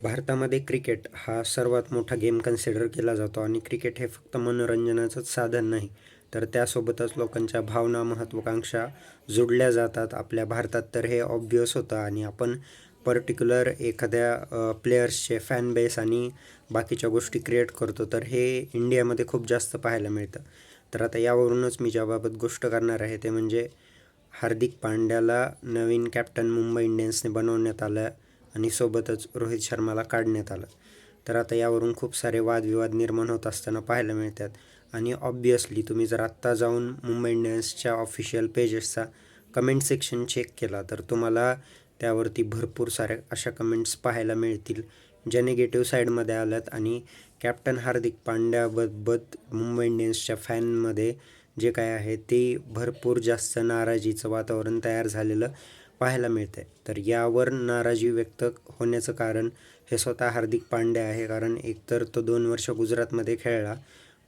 भारतामध्ये क्रिकेट हा सर्वात मोठा गेम कन्सिडर केला जातो आणि क्रिकेट हे फक्त मनोरंजनाचंच साधन नाही तर त्यासोबतच लोकांच्या भावना महत्त्वाकांक्षा जोडल्या जातात. आपल्या भारतात तर हे ऑब्वियस होतं आणि आपण पर्टिक्युलर एखाद्या प्लेयर्सचे फॅन बेस आणि बाकीच्या गोष्टी क्रिएट करतो तर हे इंडियामध्ये खूप जास्त पाहायला मिळतं. तर आता यावरूनच मी ज्याबाबत गोष्ट करणार आहे ते म्हणजे हार्दिक पांड्याला नवीन कॅप्टन मुंबई इंडियन्सने बनवण्यात आलं आणि सोबतच रोहित शर्माला काढण्यात आलं. तर आता यावरून खूप सारे वादविवाद निर्माण होत असताना पाहायला मिळतात. आणि ऑब्वियसली तुम्ही जर आत्ता जाऊन मुंबई इंडियन्सच्या ऑफिशियल पेजेसचा कमेंट सेक्शन चेक केला तर तुम्हाला त्यावरती भरपूर साऱ्या अशा कमेंट्स पाहायला मिळतील ज्या निगेटिव्ह साईडमध्ये आल्यात. आणि कॅप्टन हार्दिक पांड्याबाबत मुंबई इंडियन्सच्या फॅनमध्ये जे काय आहे ते भरपूर जास्त नाराजीचं वातावरण तयार झालेलं पाहायला मिळते तर यावर नाराजी व्यक्त होण्याचं कारण हे स्वतः हार्दिक पांड्या आहे. कारण एकतर तो दोन वर्ष गुजरातमध्ये खेळला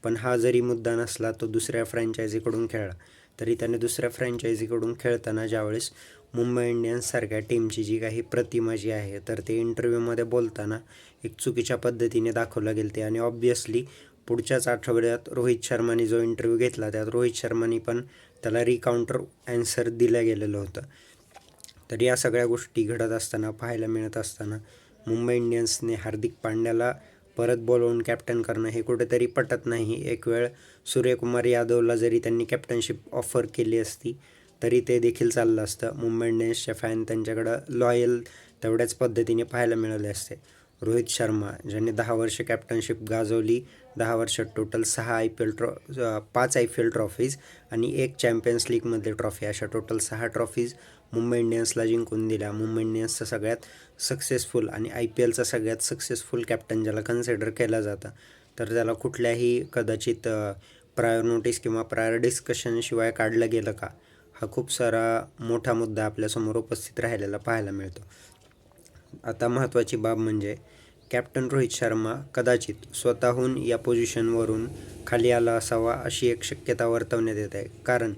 पण हा जरी मुद्दा नसला तो दुसऱ्या फ्रँचायझीकडून खेळला. तरी त्याने दुसऱ्या फ्रँचायझीकडून खेळताना ज्यावेळेस मुंबई इंडियन्ससारख्या टीमची जी काही प्रतिमा जी आहे तर ते इंटरव्ह्यूमध्ये बोलताना एक चुकीच्या पद्धतीने दाखवलं गेलं ते. आणि ऑब्वियसली पुढच्याच आठवड्यात रोहित शर्माने जो इंटरव्ह्यू घेतला त्यात रोहित शर्माने पण त्याला रिकाउंटर ॲन्सर दिलं गेलेलं होतं. तर या सगळ्या गोष्टी घडत असताना पाहायला मिळत असताना मुंबई इंडियन्सने हार्दिक पांड्याला परत बोलवून कॅप्टन करणं हे कुठेतरी पटत नाही. एक वेळ सूर्यकुमार यादवला जरी त्यांनी कॅप्टनशिप ऑफर केली असती तरी ते देखील चाललं असतं. मुंबई इंडियन्सच्या फॅन त्यांच्याकडं लॉयल तेवढ्याच पद्धतीने पाहायला मिळाले असते. रोहित शर्मा ज्याने दहा वर्ष कॅप्टनशिप गाजवली दहा वर्ष टोटल सहा आय पी एल ट्रॉ पाच आय पी एल ट्रॉफीज आणि एक चॅम्पियन्स लीगमधली ट्रॉफी अशा टोटल सहा ट्रॉफीज मुंबई इंडियन्सला जिंकून दिल्या. मुंबई इंडियन्सचा सगळ्यात सक्सेसफुल आणि आय पी एलचा सगळ्यात सक्सेसफुल कॅप्टन ज्याला कन्सिडर केलं जातं तर त्याला कुठल्याही कदाचित प्रायर नोटीस किंवा प्रायर डिस्कशनशिवाय काढलं गेलं का? हा खूप सारा मोठा मुद्दा आपल्यासमोर उपस्थित राहिलेला पाहायला मिळतो. आता महत्त्वाची बाब म्हणजे कॅप्टन रोहित शर्मा कदाचित स्वतःहून या पोझिशनवरून खाली आला असावा अशी एक शक्यता वर्तवण्यात येत आहे. कारण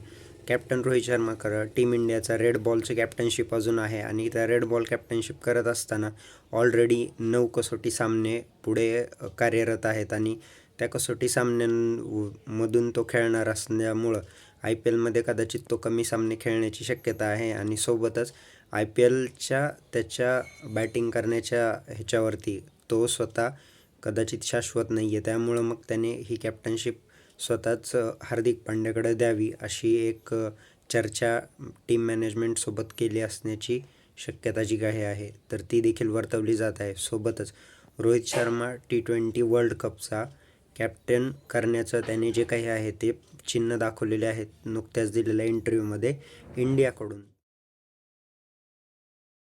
कॅप्टन रोहित शर्मा खरं टीम इंडियाचा रेड बॉलचं कॅप्टनशिप अजून आहे आणि त्या रेड बॉल कॅप्टनशिप करत असताना ऑलरेडी नऊ कसोटी सामने पुढे कार्यरत आहेत आणि त्या कसोटी सामन्यांमधून तो खेळणार असल्यामुळं आय पी एलमध्ये कदाचित तो कमी सामने खेळण्याची शक्यता आहे आणि सोबतच आय पी एलच्या त्याच्या बॅटिंग करण्याच्या ह्याच्यावरती तो स्वतः कदाचित शाश्वत नाही आहे त्यामुळं मग त्याने ही कॅप्टनशिप स्वतःच हार्दिक पांड्याकडे द्यावी अशी एक चर्चा टीम मॅनेजमेंटसोबत केली असण्याची शक्यता जी काही आहे तर ती देखील वर्तवली जात आहे. सोबतच Rohit Sharma T twenty world कपचा captain करण्याचं त्याने जे काही आहे ते चिन्ह दाखवलेले आहेत नुकत्याच दिलेल्या इंटरव्ह्यूमध्ये इंडियाकडून.